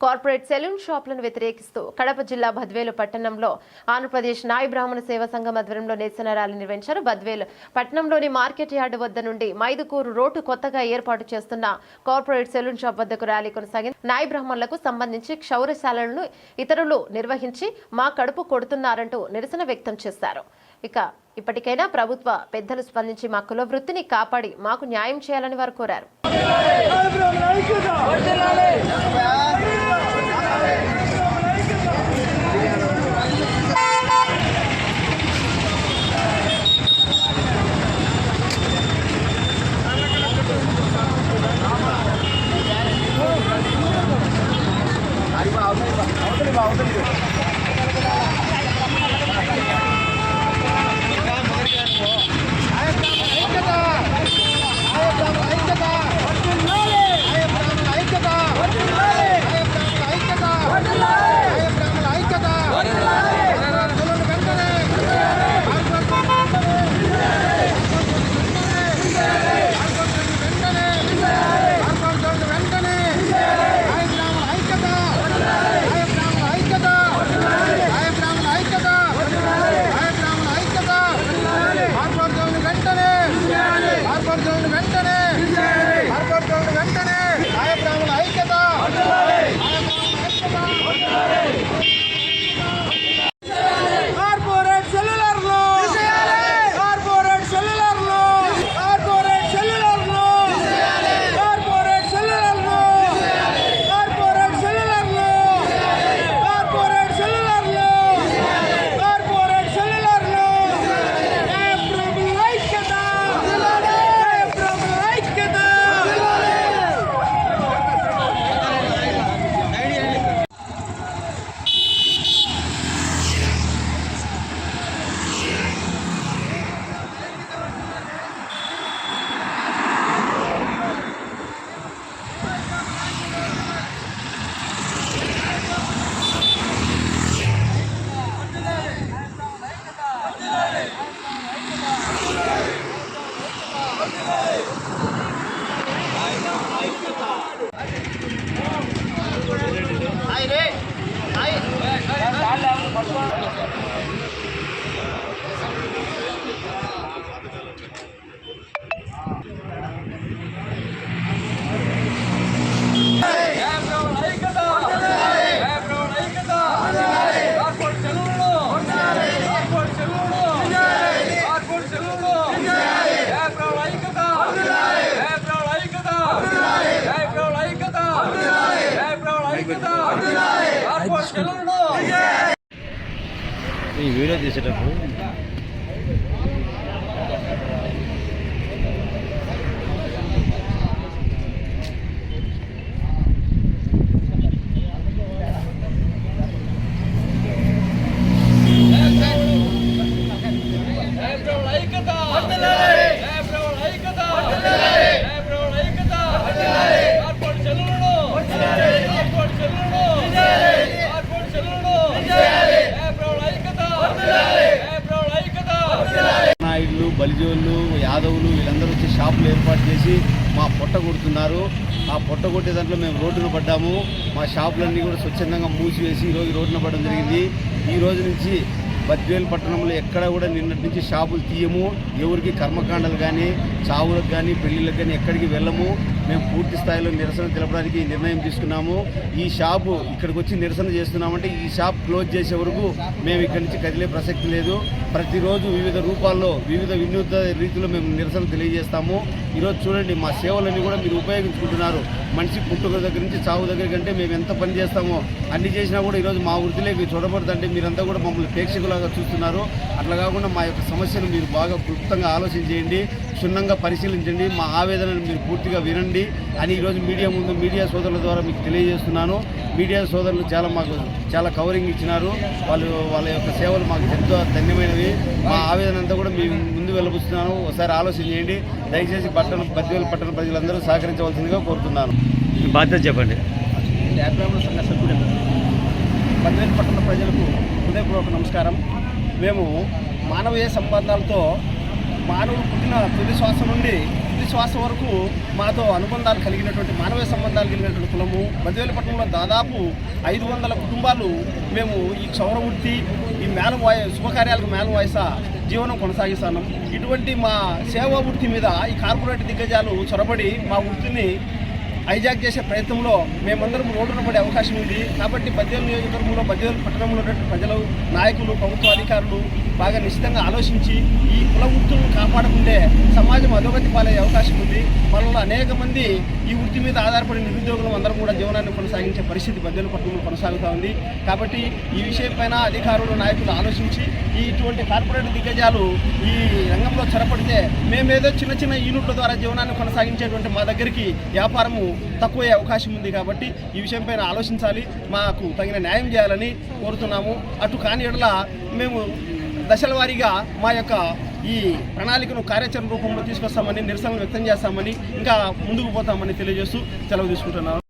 Corporate salon షాపులను వ్యతిరేకిస్తూ కడప జిల్లా బద్వేలు పట్టణంలో ఆంధ్రప్రదేశ్ నాయ బ్రాహ్మణ సేవా సంఘం ఆధ్వర్యంలో నిరసన ర్యాలీ నిర్వహించారు బద్వేలు పట్టణంలోని మార్కెట్ యార్డు వద్ద నుండి మైదుకూరు రోడ్డు కొత్తగా ఏర్పాటు చేస్తున్న కార్పొరేట్ సెలూన్ షాప్ వద్దకు ర్యాలీ కొనసాగింది నాయ బ్రాహ్మణులకు సంబంధించి క్షౌరశాలలను ఇతరులు నిర్వహించి మా కడుపు కొడుతున్నారంటూ నిరసన వ్యక్తం చేశారు ఇక ఇప్పటికైనా ప్రభుత్వ పెద్దలు స్పందించి మా కుల వృత్తిని కాపాడి మాకు న్యాయం చేయాలని వారు కోరారు lá, outra ఈ వీడియో తీసేటప్పుడు నాయుడులు బలిజోళ్ళు యాదవులు వీళ్ళందరూ వచ్చి షాపులు ఏర్పాటు చేసి మా పొట్ట కొడుతున్నారు. ఆ పొట్ట కొట్టే దాంట్లో మేము రోడ్డున పడ్డాము. మా షాపులన్నీ కూడా స్వచ్ఛందంగా మూసివేసి ఈరోజు రోడ్డున పడడం జరిగింది. ఈ రోజు నుంచి బద్వేలు పట్టణంలో ఎక్కడ కూడా నిన్నటి నుంచి షాపులు తీయము. ఎవరికి కర్మకాండలు కానీ చావులకు కానీ పెళ్ళిళ్ళకి కానీ ఎక్కడికి వెళ్ళము. మేము పూర్తి స్థాయిలో నిరసన తెలపడానికి నిర్ణయం తీసుకున్నాము. ఈ షాపు ఇక్కడికి వచ్చి నిరసన చేస్తున్నామంటే ఈ షాప్ క్లోజ్ చేసే వరకు మేము ఇక్కడి నుంచి కదిలే ప్రసక్తి లేదు. ప్రతిరోజు వివిధ రూపాల్లో వివిధ వినూత్న రీతిలో మేము నిరసన తెలియజేస్తాము. ఈరోజు చూడండి మా సేవలన్నీ కూడా మీరు ఉపయోగించుకుంటున్నారు. మనిషి పుట్టుక దగ్గర నుంచి చావు దగ్గర కంటే మేము ఎంత పని చేస్తామో అన్ని చేసినా కూడా ఈరోజు మా వృత్తిలోకి చూడబడుతుంటే మీరంతా కూడా మమ్మల్ని ప్రేక్షకులాగా చూస్తున్నారు. అట్లా కాకుండా మా యొక్క సమస్యను మీరు బాగా క్లుప్తంగా ఆలోచన చేయండి. క్షుణ్ణంగా పరిశీలించండి. మా ఆవేదనను మీరు పూర్తిగా వినండి అని ఈరోజు మీడియా ముందు మీడియా సోదరుల ద్వారా మీకు తెలియజేస్తున్నాను. మీడియా సోదరులు చాలా మాకు చాలా కవరింగ్ ఇచ్చినారు. వాళ్ళు వాళ్ళ యొక్క సేవలు మాకు ఎంతో ధన్యమైనవి. మా ఆవేదన అంతా కూడా మీ ముందు వెళ్ళబుస్తున్నాను ఒకసారి ఆలోచన చేయండి. దయచేసి పట్టణ బద్వేలు పట్టణ ప్రజలందరూ సహకరించవలసిందిగా కోరుతున్నాను. బాధ్యత చెప్పండి. వ్యాపారంలో సంఘ సభ్యుడు పద్వేలు పట్టణ ప్రజలకు హృదయపూర్వక నమస్కారం. మేము మానవీయ సంబంధాలతో మానవుడు పుట్టిన తొలి శ్వాస నుండి తుది శ్వాస వరకు మాతో అనుబంధాలు కలిగినటువంటి మానవీయ సంబంధాలు కలిగినటువంటి కులము మధ్యవేలపట్నంలో దాదాపు ఐదు వందల కుటుంబాలు మేము ఈ క్షౌర వృత్తి ఈ మేళం వాయ శుభకార్యాలకు మేళం వాయిస జీవనం కొనసాగిస్తాను. ఇటువంటి మా సేవా వృత్తి మీద ఈ కార్పొరేట్ దిగ్గజాలు చొరబడి మా వృత్తిని హైజాక్ చేసే ప్రయత్నంలో మేమందరం రోడ్డున పడే అవకాశం ఉంది. కాబట్టి పద్దెనిమిది నియోజకవర్గంలో పద్దెనిమిది పట్టణంలో ఉన్నటువంటి ప్రజలు నాయకులు ప్రభుత్వ అధికారులు బాగా నిశ్చితంగా ఆలోచించి ఈ కుల వృత్తులను కాపాడుకుంటే సమాజం అధోగతి పాలయ్యే అవకాశం ఉంది. మనలో అనేక మంది ఈ వృత్తి మీద ఆధారపడి నిరుద్యోగులు అందరం కూడా జీవనాన్ని కొనసాగించే పరిస్థితి పద్దెనిమిది పట్టణంలో కొనసాగుతూ ఉంది. కాబట్టి ఈ విషయం పైన అధికారులు నాయకులు ఆలోచించి ఈ ఇటువంటి కార్పొరేట్ దిగ్గజాలు ఈ రంగంలో చొరపడితే మేమేదో చిన్న చిన్న యూనిట్ల ద్వారా జీవనాన్ని కొనసాగించేటువంటి మా దగ్గరికి వ్యాపారము తక్కువయ్యే అవకాశం ఉంది కాబట్టి ఈ విషయంపైన ఆలోచించాలి. మాకు తగిన న్యాయం చేయాలని కోరుతున్నాము. అటు కాని ఎడల మేము దశల వారీగా మా యొక్క ఈ ప్రణాళికను కార్యాచరణ రూపంలో తీసుకొస్తామని నిరసనలు వ్యక్తం చేస్తామని ఇంకా ముందుకు పోతామని తెలియజేస్తూ సెలవు తీసుకుంటున్నాను.